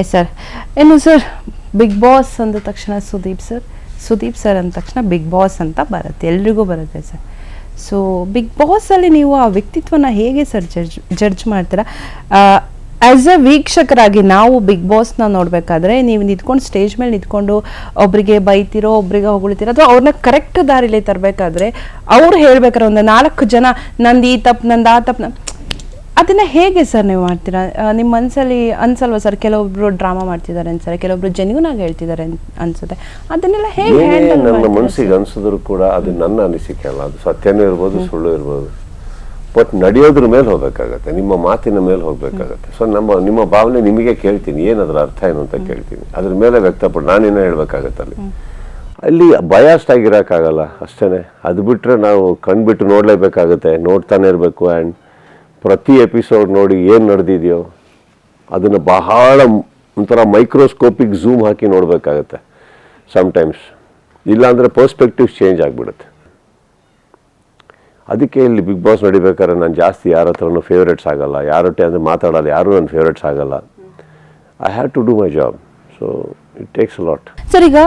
S sir ಏನು sir big boss ಅಂದ ತಕ್ಷಣ ಸುದೀಪ್ ಸರ್ ಸುದೀಪ್ ಸರ್ ಅಂದ ತಕ್ಷಣ ಬಿಗ್ ಬಾಸ್ ಅಂತ ಬರುತ್ತೆ. ಎಲ್ರಿಗೂ ಬರುತ್ತೆ ಸರ್ ಸೊ ಬಿಗ್ ಬಾಸಲ್ಲಿ ನೀವು ಆ ವ್ಯಕ್ತಿತ್ವನ ಹೇಗೆ ಸರ್ ಜಡ್ಜ್ ಜಡ್ಜ್ ಮಾಡ್ತೀರಾ? ಆ್ಯಸ್ ಅ ವೀಕ್ಷಕರಾಗಿ ನಾವು ಬಿಗ್ ಬಾಸ್ನ ನೋಡಬೇಕಾದ್ರೆ ನೀವು ನಿಂತ್ಕೊಂಡು ಸ್ಟೇಜ್ ಮೇಲೆ ನಿಂತ್ಕೊಂಡು ಒಬ್ರಿಗೆ ಬೈತಿರೋ, ಒಬ್ರಿಗೆ ಹೊಗಳ್ತಿರೋ, ಅಥವಾ ಅವ್ರನ್ನ ಕರೆಕ್ಟ್ ದಾರಿಲಿ ತರಬೇಕಾದ್ರೆ ಅವ್ರು ಹೇಳ್ಬೇಕಾರೆ ಒಂದು ನಾಲ್ಕು ಜನ ನಂದು ಈ ತಪ್ಪು, ನಂದು ಆ ತಪ್ಪು ಅದನ್ನ ಹೇಗೆ ಸರ್ ನೀವು ಮಾಡ್ತೀರಾ? ನಿಮ್ಮ ಮನಸ್ಸಲ್ಲಿ ಅನ್ಸಲ್ವಾ ಸರ್ ಕೆಲವೊಬ್ರು ಡ್ರಾಮಾ ಮಾಡ್ತಿದ್ದಾರೆ ಅಂತ ಕೆಲವೊಬ್ರು ಜೆನ್ಯೂನ್ ಆಗಿ ಹೇಳ್ತಿದ್ದಾರೆ ಅನ್- ಅನ್ಸುತ್ತೆ. ಅದನ್ನೆಲ್ಲ ಹೇಗೆ ನನ್ನ ಮನಸ್ಸಿಗೆ ಅನ್ಸಿದ್ರು ಕೂಡ ಅದು ನನ್ನ ಅನಿಸಿಕೆ ಅಲ್ಲ ಅದು ಸತ್ಯನೂ ಇರ್ಬೋದು ಸುಳ್ಳು ಇರ್ಬೋದು. ಬಟ್ ನಡೆಯೋದ್ರ ಮೇಲೆ ಹೋಗ್ಬೇಕಾಗತ್ತೆ ನಿಮ್ಮ ಮಾತಿನ ಮೇಲೆ ಹೋಗ್ಬೇಕಾಗತ್ತೆ. ಸೊ ನಮ್ಮ ನಿಮ್ಮ ಭಾವನೆ ನಿಮಗೆ ಕೇಳ್ತೀನಿ ಏನದ್ರ ಅರ್ಥ ಏನು ಅಂತ ಕೇಳ್ತೀನಿ. ಅದ್ರ ಮೇಲೆ ವ್ಯಕ್ತಪಟ್ಟು ನಾನೇನೋ ಹೇಳ್ಬೇಕಾಗತ್ತೆ ಅಲ್ಲಿ. ಅಲ್ಲಿ ಬಯಾಸ್ಟ್ ಆಗಿರೋಕ್ಕಾಗಲ್ಲ ಅಷ್ಟೇ ಅದು ಬಿಟ್ಟರೆ ನಾವು ಕಣ್ಬಿಟ್ಟು ನೋಡಲೇಬೇಕಾಗತ್ತೆ ನೋಡ್ತಾನೆ ಇರಬೇಕು ಆ್ಯಂಡ್ ಪ್ರತಿ ಎಪಿಸೋಡ್ ನೋಡಿ ಏನು ನಡೆದಿದೆಯೋ ಅದನ್ನು ಬಹಳ ಒಂಥರ ಮೈಕ್ರೋಸ್ಕೋಪಿಕ್ ಝೂಮ್ ಹಾಕಿ ನೋಡಬೇಕಾಗತ್ತೆ. ಸಮ್ಟೈಮ್ಸ್ ಇಲ್ಲಾಂದರೆ ಪರ್ಸ್ಪೆಕ್ಟಿವ್ಸ್ ಚೇಂಜ್ ಆಗಿಬಿಡುತ್ತೆ. ಅದಕ್ಕೆ ಇಲ್ಲಿ ಬಿಗ್ ಬಾಸ್ ನಡಿಬೇಕಾದ್ರೆ ನಾನು ಜಾಸ್ತಿ ಯಾರ ಹತ್ರನೂ ಫೇವ್ರೇಟ್ಸ್ ಆಗೋಲ್ಲ. ಯಾರೊಟ್ಟೆ ಅಂದರೆ ಮಾತಾಡೋಲ್ಲ. ಯಾರೂ ನನ್ನ ಫೇವ್ರೇಟ್ಸ್ ಆಗೋಲ್ಲ. I have to do my job so it takes lot sir ಈಗ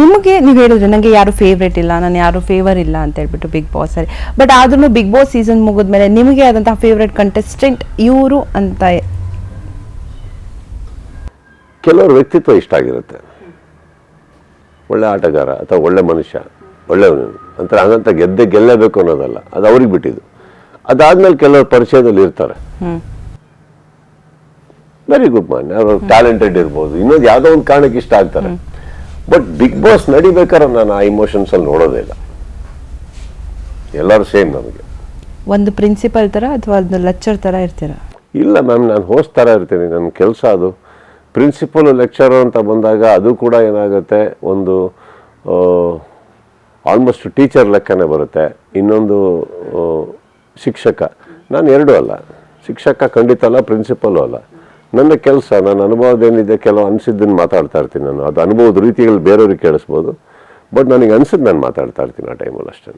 ನಿಮಗೆ ನೀವು ಹೇಳಿದ್ರೆ ನನಗೆ ಯಾರು ಫೇವ್ರೇಟ್ ಇಲ್ಲ ನಾನು ಯಾರು ಫೇವರ್ ಇಲ್ಲ ಅಂತ ಹೇಳ್ಬಿಟ್ಟು ಬಿಗ್ ಬಾಸ್ ಅಲ್ಲಿ. ಬಟ್ ಆದ್ರೂ ಬಿಗ್ ಬಾಸ್ ಸೀಸನ್ ಮುಗಿದ್ಮೇಲೆ ನಿಮಗೆ ಆದಂತಹ ಫೇವ್ರೇಟ್ ಕಂಟೆಸ್ಟೆಂಟ್ ಇವರು ಅಂತ ಕೆಲವ್ರ ವ್ಯಕ್ತಿತ್ವ ಇಷ್ಟ ಆಗಿರುತ್ತೆ. ಒಳ್ಳೆ ಆಟಗಾರ ಅಥವಾ ಒಳ್ಳೆ ಮನುಷ್ಯ ಒಳ್ಳೆಯವನು. ಅಂತ ಹಾಗಂತ ಗೆದ್ದೆ ಗೆಲ್ಲಬೇಕು ಅನ್ನೋದಲ್ಲ ಅದು ಅವ್ರಿಗೆ ಬಿಟ್ಟಿದ್ದು. ಅದಾದ್ಮೇಲೆ ಕೆಲವರು ಪರಿಚಯದಲ್ಲಿ ಇರ್ತಾರೆ. ವೆರಿ ಗುಡ್ ಮ್ಯಾನ್ ಅವರು ಟ್ಯಾಲೆಂಟೆಡ್ ಇರ್ಬೋದು. ಇನ್ನೊಂದು ಯಾವುದೋ ಒಂದು ಕಾರಣಕ್ಕೆ ಇಷ್ಟ ಆಗ್ತಾರೆ. ಬಟ್ ಬಿಗ್ ಬಾಸ್ ನಡಿಬೇಕಾದ್ರೆ ನಾನು ಆ ಇಮೋಷನ್ಸ್ ಅಲ್ಲಿ ನೋಡೋದೇ ಇಲ್ಲ. ಎಲ್ಲರೂ ಸೇಮ್ ನಮಗೆ. ಒಂದು ಪ್ರಿನ್ಸಿಪಲ್ ಥರ ಅಥವಾ ಒಂದು ಲೆಕ್ಚರ್ ಥರ ಇರ್ತೀರಾ? ಇಲ್ಲ ಮ್ಯಾಮ್ ನಾನು ಹೋಸ್ಟ್ ಥರ ಇರ್ತೀನಿ. ನನ್ನ ಕೆಲಸ ಅದು. ಪ್ರಿನ್ಸಿಪಲ್ ಲೆಕ್ಚರ್ ಅಂತ ಬಂದಾಗ ಅದು ಕೂಡ ಏನಾಗುತ್ತೆ? ಒಂದು ಆಲ್ಮೋಸ್ಟ್ ಟೀಚರ್ ಲೆಕ್ಕನೇ ಬರುತ್ತೆ. ಇನ್ನೊಂದು ಶಿಕ್ಷಕ. ನಾನು ಎರಡೂ ಅಲ್ಲ. ಶಿಕ್ಷಕ ಖಂಡಿತ ಅಲ್ಲ ಪ್ರಿನ್ಸಿಪಲ್ಲು ಅಲ್ಲ. ನನ್ನ ಕೆಲಸ, ನನ್ನ ಅನುಭವದೇನಿದೆ ಕೆಲವು ಅನಿಸಿದ್ದನ್ನು ಮಾತಾಡ್ತಾ ಇರ್ತೀನಿ ನಾನು. ಅದು ಅನುಭವದ ರೀತಿಗಳು ಬೇರೆಯವ್ರಿಗೆ ಕೇಳಿಸ್ಬೋದು. ಬಟ್ ನನಗೆ ಅನ್ಸಿದ್ದು ನಾನು ಮಾತಾಡ್ತಾ ಇರ್ತೀನಿ ಆ ಟೈಮಲ್ಲಿ ಅಷ್ಟೇ